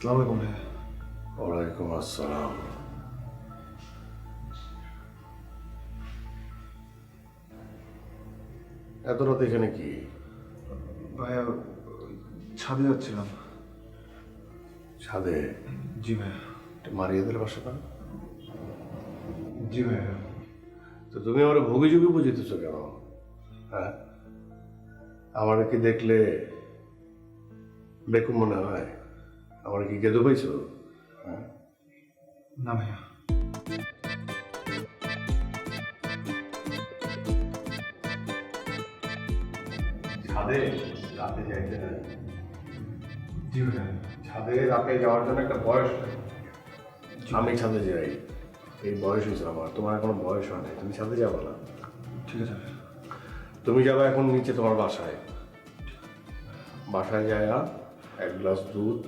আসসালামু আলাইকুম ভাইয়া ওয়ালাইকুম আসসালাম এত রাত এখানে কি? ভাইয়া ছাদে যাচ্ছিলাম। ছাদে? জি ভাইয়া। মারিয়ে দিলে বাসাটা জি ভাইয়া। তো তুমি আমার ভুগি যুগে বুঝিতেছ কেন? হ্যাঁ? আমার কি দেখলে বেকুম মনে হয়? আমার কি গেদু পাইছো? হ্যাঁ? না ভাইয়া। ছাদে রাতে যাইতে নাই জি ভাইয়া। ছাদে রাতে যাওয়ার জন্য একটা বয়স আমি ছাদে যাই। এই বয়স হয়েছে আমার। তোমার এখনও বয়স হয় নাই। তুমি ছাদে যাব না? ঠিক আছে তুমি যাবে এখন নিচে তোমার বাসায়। বাসায় যায় এক গ্লাস দুধ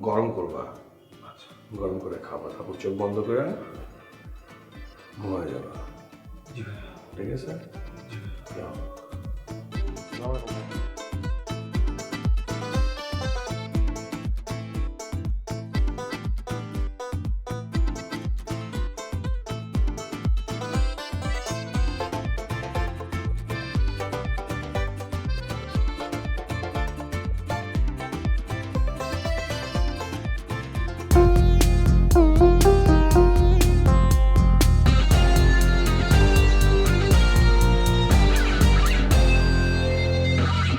গরম করবা। আচ্ছা গরম করে খাবা। তারপর চোখ বন্ধ করে ঘুমায় যাবা। ঠিক আছে? স্যার যাও।